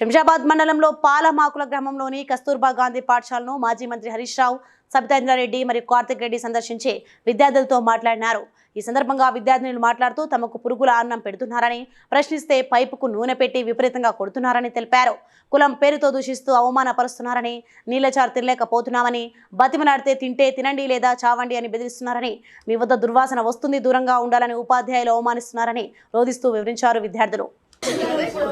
శంషాబాద్ మండలంలో పాలమాకుల గ్రామంలోని కస్తూర్బా గాంధీ పాఠశాలను మాజీ మంత్రి హరీష్ రావు సబితేంద్రారెడ్డి మరియు కార్తిక్ రెడ్డి సందర్శించి విద్యార్థులతో మాట్లాడినారు. ఈ సందర్భంగా విద్యార్థినులు మాట్లాడుతూ తమకు పురుగుల అన్నం పెడుతున్నారని ప్రశ్నిస్తే పైపుకు నూనె పెట్టి విపరీతంగా కొడుతున్నారని తెలిపారు. కులం పేరుతో దూషిస్తూ అవమానపరుస్తున్నారని నీళ్ళచారు తినలేకపోతున్నామని బతిమలాడితే తింటే తినండి లేదా చావండి అని బెదిరిస్తున్నారని మీ వద్ద దుర్వాసన వస్తుంది దూరంగా ఉండాలని ఉపాధ్యాయులు అవమానిస్తున్నారని రోధిస్తూ వివరించారు విద్యార్థులు.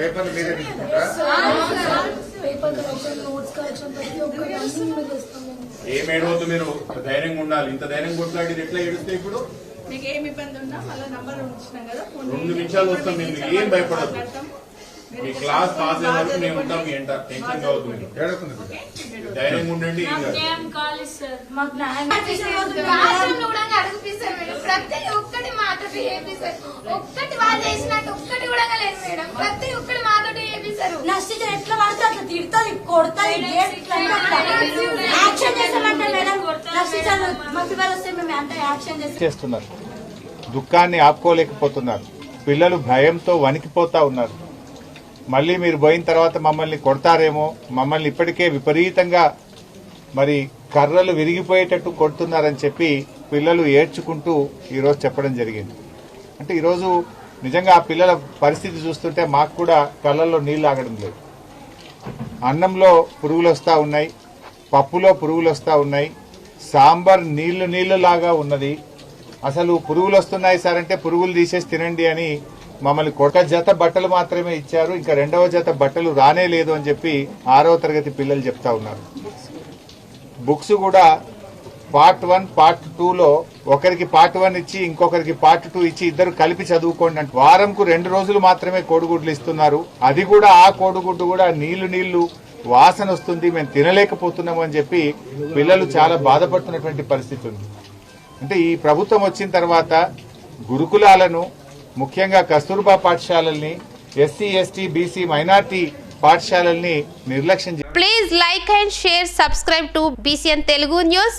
పేపర్లు మీరే తీసుకుంటారా? పేపర్ కరెక్షన్ నోట్స్ కరెక్షన్ ప్రతి ఒక్కటి అన్ని మేము చేస్తాం మేము. ఏం ఏడవద్దు మీరు ధైర్యంగా ఉండాలి. ఇంత ధైర్యం కొట్లాడి ఎట్లా ఏడుస్తే ఇప్పుడు? మీకు ఏం ఇబ్బంది ఉన్నా మళ్ళీ నంబర్ ఉంచినాం కదా ఫోన్ రెండు నిమిషాలు వస్తాం మేము ఏం భయపడద్దు. మీ క్లాస్ పాస్ అయ్యే వరకు మేము ఉంటాం మీ ఎంట టెన్షన్ కావద్దు ధైర్యంగా ఉండండి. ఏం కాదు. న్యాయం కావాలి సార్. మాకు న్యాయం రాష్ట్రంలో కూడా అడుగుపిస్తారు మేడం ప్రతి ఒక్కటి మాతో చేపిస్తారు ఒక్కటి వాళ్ళు చేసినట్టు ఒక్కటి కూడా లేదు మేడం ప్రతి ఒక్కటి మాతో ఎట్లా పడితే అట్లా తిడుతుంది కొడుతుంది యాక్షన్ చేస్తామంటే మేడం నర్సింగ్ మాకు ఇవాళ వస్తే మేము అంటే యాక్షన్ చేస్తున్నారు. దుఃఖాన్ని ఆపుకోలేకపోతున్నారు. పిల్లలు భయంతో వణికిపోతా ఉన్నారు. మళ్ళీ మీరు పోయిన తర్వాత మమ్మల్ని కొడతారేమో మమ్మల్ని ఇప్పటికే విపరీతంగా మరి కర్రలు విరిగిపోయేటట్టు కొడుతున్నారని చెప్పి పిల్లలు ఏడ్చుకుంటూ ఈరోజు చెప్పడం జరిగింది. అంటే ఈరోజు నిజంగా ఆ పిల్లల పరిస్థితి చూస్తుంటే మాకు కూడా కళ్ళల్లో నీళ్ళు ఆగడం లేదు. అన్నంలో పురుగులు వస్తూ ఉన్నాయి పప్పులో పురుగులు వస్తూ ఉన్నాయి సాంబార్ నీళ్ళు నీళ్ళులాగా ఉన్నది. అసలు పురుగులు వస్తున్నాయి సార్ అంటే పురుగులు తీసేసి తినండి అని మమ్మల్ని ఒక జత బట్టలు మాత్రమే ఇచ్చారు. ఇంకా రెండవ జత బట్టలు రానే లేదు అని చెప్పి ఆరవ తరగతి పిల్లలు చెప్తా ఉన్నారు. బుక్స్ కూడా పార్ట్ వన్ పార్ట్ టూలో ఒకరికి పార్ట్ వన్ ఇచ్చి ఇంకొకరికి పార్ట్ టూ ఇచ్చి ఇద్దరు కలిపి చదువుకోండి అంటే. వారంకు రెండు రోజులు మాత్రమే కోడిగుడ్లు ఇస్తున్నారు. అది కూడా ఆ కోడిగుడ్డు కూడా నీళ్ళు నీళ్ళు వాసన వస్తుంది మేము తినలేకపోతున్నాము అని చెప్పి పిల్లలు చాలా బాధపడుతున్నటువంటి పరిస్థితి ఉంది. అంటే ఈ ప్రభుత్వం వచ్చిన తర్వాత గురుకులాలను ముఖ్యంగా కస్తూర్బా పాఠశాలల్ని ఎస్సీ ఎస్టీ బీసీ మైనార్టీ పాఠశాలల్ని నిర్లక్ష్యం please like and share subscribe to BCN Telugu news